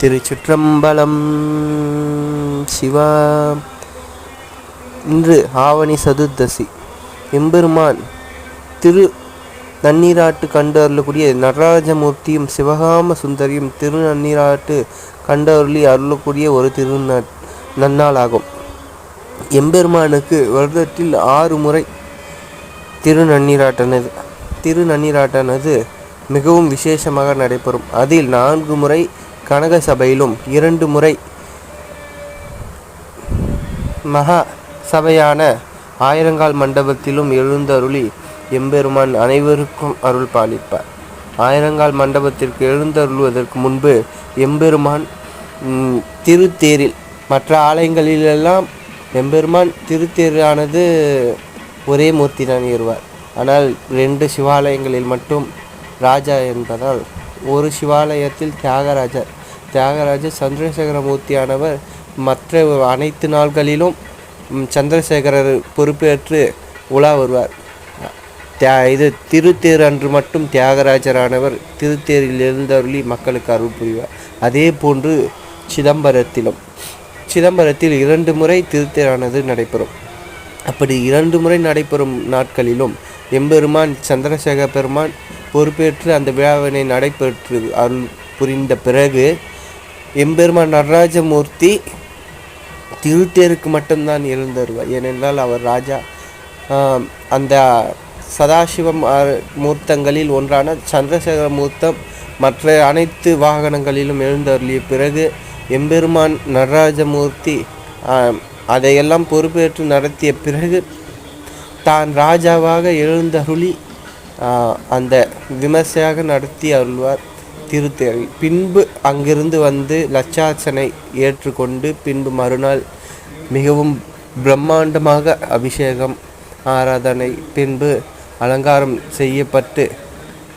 திருச்சிற்றம்பலம். சிவா. இன்று ஆவணி சதுர்தசி. எம்பெருமான் திரு நன்னீராட்டு கண்டு அருளக்கூடிய நடராஜமூர்த்தியும் சிவகாம சுந்தரியும் திரு நன்னீராட்டு கண்டு அருளி அருளக்கூடிய ஒரு திரு நன்னாளாகும். எம்பெருமானுக்கு வருடத்தில் ஆறு முறை திரு நன்னீராட்டனது. திரு நன்னீராட்டனது மிகவும் விசேஷமாக நடைபெறும். அதில் நான்கு முறை கனக சபையிலும் இரண்டு முறை மகா சபையான ஆயிரங்கால் மண்டபத்திலும் எழுந்தருளி எம்பெருமான் அனைவருக்கும் அருள் பாலிப்பார். ஆயிரங்கால் மண்டபத்திற்கு எழுந்தருள்வதற்கு முன்பு எம்பெருமான் திருத்தேரில் மற்ற ஆலயங்களிலெல்லாம் எம்பெருமான் திருத்தேரானது ஒரே மூர்த்தி தான் ஏறுவார். ஆனால் ரெண்டு சிவாலயங்களில் மட்டும் ராஜா என்பதால் ஒரு சிவாலயத்தில் தியாகராஜர் தியாகராஜர் சந்திரசேகரமூர்த்தியானவர் மற்ற அனைத்து நாள்களிலும் சந்திரசேகரர் பொறுப்பேற்று உலா வருவார். தியா இது திருத்தேர் அன்று மட்டும் தியாகராஜரானவர் திருத்தேரில் எழுந்தருளி மக்களுக்கு அருள் புரிவார். அதே போன்று சிதம்பரத்திலும். சிதம்பரத்தில் இரண்டு முறை திருத்தேரானது நடைபெறும். அப்படி இரண்டு முறை நடைபெறும் நாட்களிலும் எம்பெருமான் சந்திரசேகர பெருமான் பொறுப்பேற்று அந்த விழாவினை நடைபெற்று அருள் புரிந்த பிறகு எம்பெருமான் நடராஜமூர்த்தி திருத்தேருக்கு மட்டும்தான் எழுந்தருவார். ஏனென்றால் அவர் ராஜா அந்த சதாசிவம் மூர்த்தங்களில் ஒன்றான சந்திரசேகர மூர்த்தம் மற்ற அனைத்து வாகனங்களிலும் எழுந்தருளிய பிறகு எம்பெருமான் நடராஜமூர்த்தி அதையெல்லாம் பொறுப்பேற்று நடத்திய பிறகு தான் ராஜாவாக எழுந்தருளி அந்த விமர்சையாக நடத்தி அருள்வார். திருத்தேவி. பின்பு அங்கிருந்து வந்து லட்சார்ச்சனை ஏற்றுக்கொண்டு பின்பு மறுநாள் மிகவும் பிரம்மாண்டமாக அபிஷேகம் ஆராதனை பின்பு அலங்காரம் செய்யப்பட்டு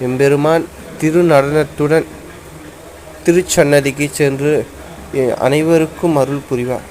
எம்பெருமான் திரு நடனத்துடன் திருச்சன்னதிக்கு சென்று அனைவருக்கும் அருள் புரிவார்.